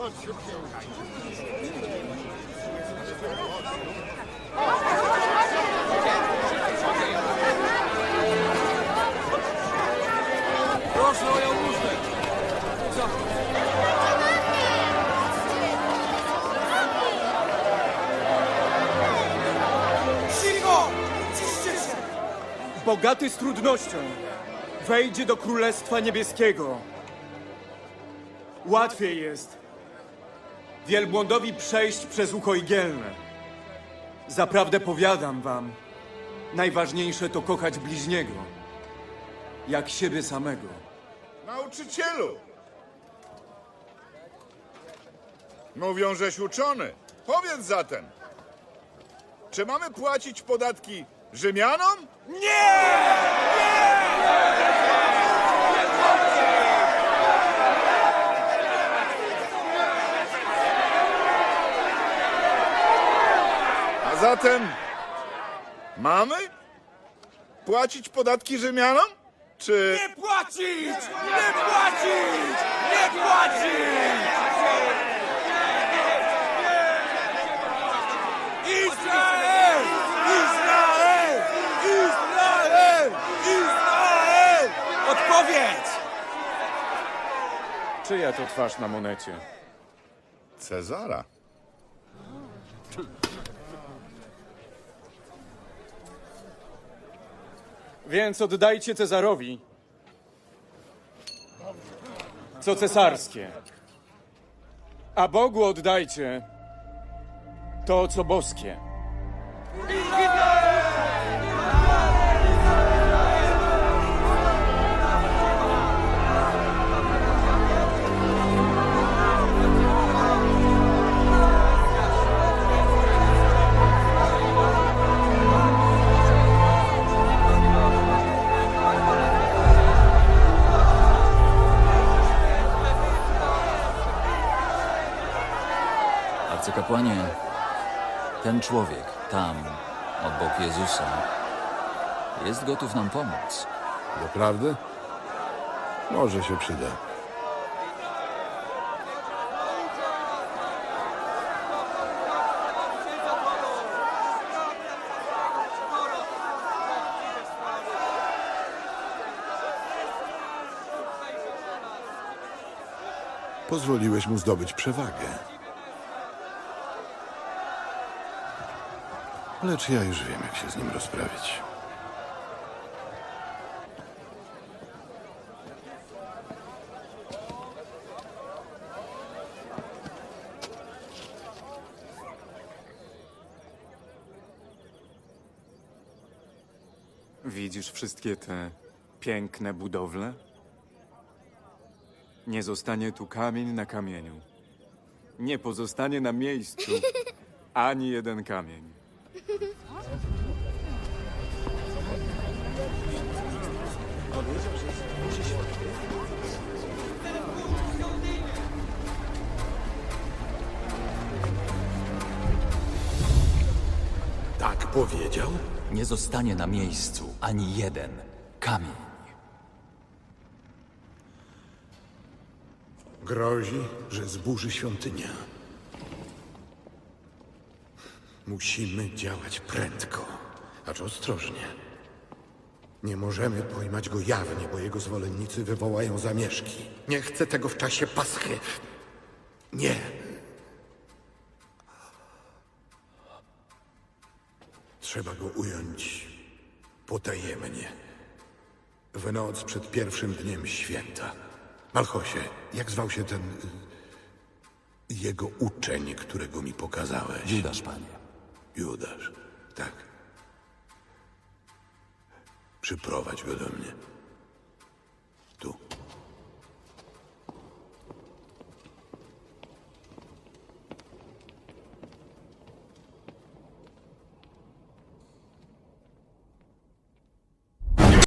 Się! Bogaty z trudnością wejdzie do Królestwa Niebieskiego. Łatwiej jest wielbłądowi przejść przez ucho igielne. Zaprawdę powiadam wam, najważniejsze to kochać bliźniego, jak siebie samego. Nauczycielu! Mówią, żeś uczony. Powiedz zatem, czy mamy płacić podatki Rzymianom? Nie! A zatem mamy płacić podatki Rzymianom? Czy... Nie płacić! Nie płacić! Nie płacić! Izrael! Izrael! Izrael! Izrael! Odpowiedz! Czyja to twarz na monecie? Cezara. Więc oddajcie Cezarowi, co cesarskie, a Bogu oddajcie to, co boskie. Arcykapłanie, ten człowiek tam, obok Jezusa, jest gotów nam pomóc. Doprawdy? Może się przyda. Pozwoliłeś mu zdobyć przewagę. Lecz ja już wiem, jak się z nim rozprawić. Widzisz wszystkie te piękne budowle? Nie zostanie tu kamień na kamieniu. Nie pozostanie na miejscu ani jeden kamień. Tak powiedział? Nie zostanie na miejscu ani jeden kamień. Grozi, że zburzy świątynię. Musimy działać prędko, acz ostrożnie. Nie możemy pojmać go jawnie, bo jego zwolennicy wywołają zamieszki. Nie chcę tego w czasie paschy. Nie. Trzeba go ująć potajemnie. W noc przed pierwszym dniem święta. Malchosie, jak zwał się ten... y, jego uczeń, którego mi pokazałeś? Judasz, panie. Judasz, tak. Przyprowadź go do mnie.